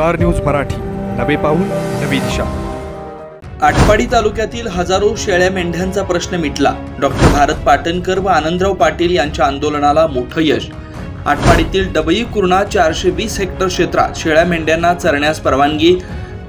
Star news Marathi. नवे पाऊल नवी दिशा. आटपाडी तालुक्यातील हजारो शेळ्या मेंढ्यांचा प्रश्न मिटला. डॉक्टर भारत पाटणकर व आनंदराव पाटील यांच्या आंदोलनाला मोठं यश. आटपाडीतील डबई कुर्णा चारशे वीस हेक्टर क्षेत्रात शेळ्या मेंढ्यांना चरण्यास परवानगी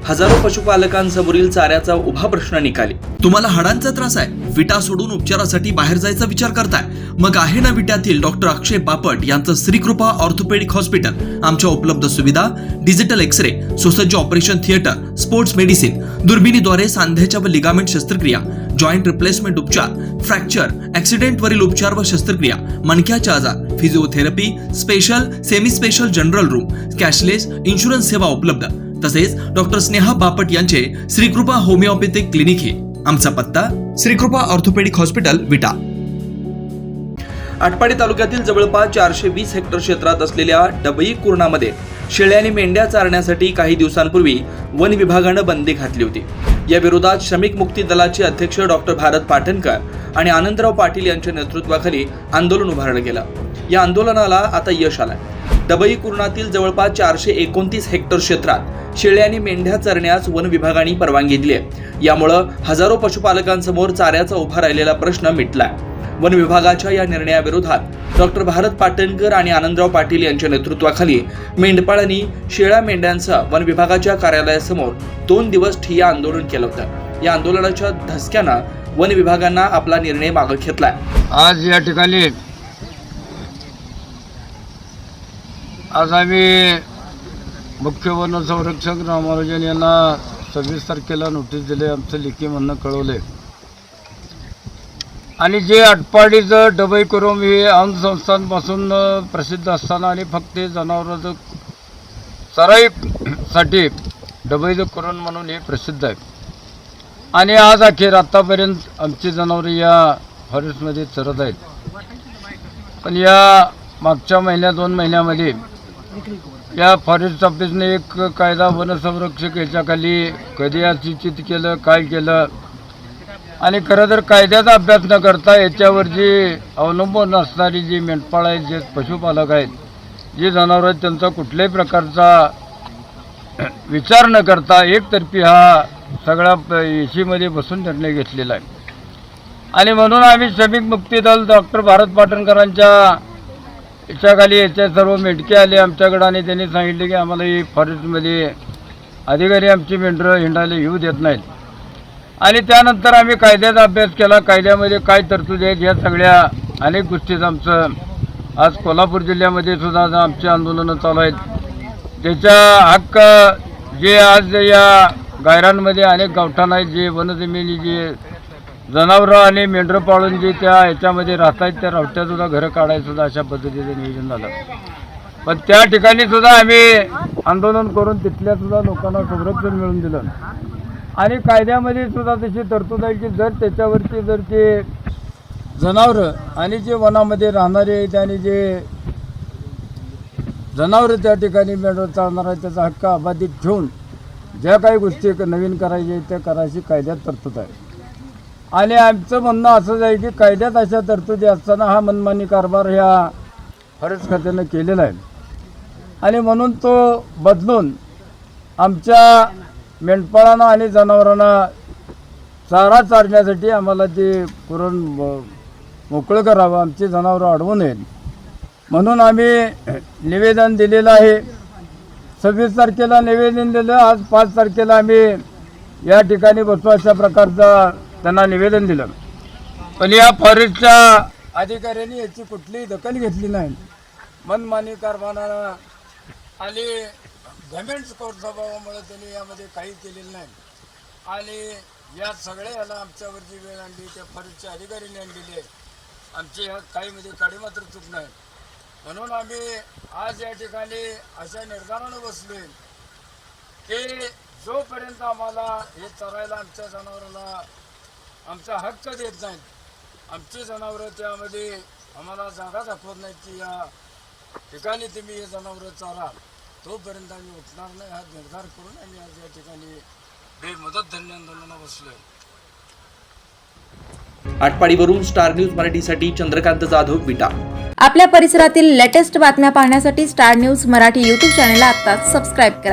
हजारो पशुपालकांसमोरील चाऱ्याचा उभा प्रश्न निकाली. तुम्हाला हाडांचा त्रास आहे. विटा सोडून उपचारासाठी बाहेर जायचा विचार करताय. मग आहे ना विट्यातील डॉक्टर अक्षय बापट यांचं श्रीकृपा ऑर्थोपेडिक हॉस्पिटल. आमच्या उपलब्ध सुविधा डिजिटल एक्स रे सुसज्ज ऑपरेशन थिएटर स्पोर्ट्स मेडिसिन दुर्बिणीद्वारे सांध्याच्या व लिगामेंट शस्त्रक्रिया जॉईंट रिप्लेसमेंट उपचार फ्रॅक्चर ऍक्सिडेंट वरील उपचार व शस्त्रक्रिया मणक्याच्या आजार physiotherapy special semi special general room cashless insurance सेवा उपलब्ध. तसेच डॉक्टर स्नेहा बापट यांचे श्रीकृपा होमिओपॅथिक क्लिनिक हे. आमचा पत्ता श्रीकृपा ऑर्थोपेडिक हॉस्पिटल विटा. आटपाडी तालुक्यातील जवळपास चारशे वीस हेक्टर क्षेत्रात असलेल्या डबई कुर्णामध्ये शेळ्या आणि मेंढ्या चारण्यासाठी काही दिवसांपूर्वी वन विभागानं बंदी घातली होती. या विरोधात श्रमिक मुक्ती दलाचे अध्यक्ष डॉक्टर भारत पाटणकर आणि आनंदराव पाटील यांच्या नेतृत्वाखाली आंदोलन उभारलं गेलं या आंदोलनाला आता यश आलं डबई कुर्णातील जवळपास चारशे एकोणतीस हेक्टर क्षेत्रात शेळ्या आणि मेंढ्या चरण्यास वन विभागाने परवानगी दिली आहे. यामुळं हजारो पशुपालकांसमोर चाऱ्याचा उभा राहिलेला प्रश्न मिटलाय. वन विभागाच्या या निर्णयाविरोधात डॉक्टर भारत पाटणकर आणि आनंदराव पाटील यांच्या नेतृत्वाखाली मेंढपाळांनी शेळ्या मेंढ्यांसह वन विभागाच्या कार्यालयासमोर दोन दिवस ठिय्या आंदोलन केलं होतं. या आंदोलनाच्या धसक्यानं वन विभागांना आपला निर्णय मागे घेतलाय. आज या ठिकाणी आज आम्ही मुख्य वन संरक्षक रामानुजन यांना सव्वीस तारखेला नोटीस दिले आमचं लेखी म्हणणं कळवले आणि जे अटपाडीचं डबई करून हे अंध संस्थांपासून प्रसिद्ध असताना आणि फक्त जनावरांचं चराईसाठी डबईचं करून म्हणून हे प्रसिद्ध आहे. आणि आज अखेर आत्तापर्यंत आमची जनावरं या फॉरेस्टमध्ये चरत आहेत. पण या मागच्या महिन्या दोन महिन्यामध्ये या फॉरेस्ट ऑफिसने एक कायदा वनसंरक्षक याच्याखाली कधी सूचित केलं काय केलं? आणि खरं तर कायद्याचा अभ्यास न करता याच्यावर जी अवलंबून असणारी जी मेंढपाळ आहेत जे पशुपालक आहेत जे जनावरं आहेत त्यांचा कुठल्याही प्रकारचा विचार न करता एकतर्फी हा सगळा एसीमध्ये बसून निर्णय घेतलेला आहे. आणि म्हणून आम्ही श्रमिक मुक्ती दल डॉक्टर भारत पाटणकरांच्या याच्याखाली याच्या सर्व मेंढके आले आमच्याकडं आणि त्यांनी सांगितले की आम्हाला ही फॉरेस्टमध्ये अधिकारी आमची मेंढरं हिंडायला येऊ देत नाहीत. आणि त्यानंतर आम्ही कायद्याचा अभ्यास केला. कायद्यामध्ये काय तरतूद आहेत ह्या सगळ्या अनेक गोष्टीत आमचं. आज कोल्हापूर जिल्ह्यामध्ये सुद्धा आमची आंदोलनं चालू आहेत. त्याच्या हक्क जे आज या गायरांमध्ये अनेक गावठाण आहेत जे वनजमिनी जे जनावरं आणि मेंढरं पाळून जे त्या ह्याच्यामध्ये राहत आहेत त्या रावट्यासुद्धा घरं काढायचं सुद्धा अशा पद्धतीचं नियोजन झालं. पण त्या ठिकाणी सुद्धा आम्ही आंदोलन करून तिथल्या सुद्धा लोकांना संरक्षण मिळून दिलं. आणि कायद्यामध्ये सुद्धा तशी तरतूद आहे की जर त्याच्यावरती जर ते जनावरं आणि जे वनामध्ये राहणारे आहेत आणि जे जनावरं त्या ठिकाणी मेंढर चालणार आहे त्याचा हक्क अबाधित ठेवून ज्या काही गोष्टी नवीन करायच्या आहेत त्या करायची कायद्यात तरतूद आहे. आणि आमचं म्हणणं असंच आहे की कायद्यात अशा तरतुदी असताना हा मनमानी कारभार ह्या फरज खात्यानं केलेला आहे. आणि म्हणून तो बदलून आमच्या मेंढपाळांना आणि जनावरांना चारा चारण्यासाठी आम्हाला ते पुरण मोकळं करावं आमची जनावरं अडवू नयेत. म्हणून आम्ही निवेदन दिलेलं आहे. सव्वीस तारखेला निवेदन दिलं आज पाच तारखेला आम्ही या ठिकाणी बसू अशा प्रकारचा त्यांना निवेदन दिलं. पण या फॉरेस्टच्या अधिकाऱ्यांनी याची कुठलीही दखल घेतली नाही. मनमानी कारभारानं आणि गव्हर्मेंट स्कोर स्वभावामुळे त्यांनी यामध्ये काही केलेलं नाही. आणि या सगळ्या याला आमच्यावरची वेळ आणली त्या फॉरेस्टच्या अधिकाऱ्यांनी आणलेली आहे. आमची ह्या काहीमध्ये काडी मात्र चूक नाही. म्हणून आम्ही आज या ठिकाणी अशा निर्धारानं बसले की जोपर्यंत आम्हाला हे चरायला आमच्या जनावराला आमचा हक्क देत नाहीत आमची जनावरं त्यामध्ये आम्हाला जागा दाखवत नाहीत की या ठिकाणी तुम्ही हे जनावरं चारा. तोपर्यंत आम्ही उठणार नाही हा निर्धार करून आम्ही आज या ठिकाणी हे मदत धन्य आंदोलनाला बसलोय. आटपाडीवरून स्टार न्यूज मराठीसाठी चंद्रकांत जाधव विटा. आपल्या परिसरातील लेटेस्ट बातम्या पाहण्यासाठी स्टार न्यूज मराठी यूट्यूब चॅनलला आत्ताच सबस्क्राईब करा.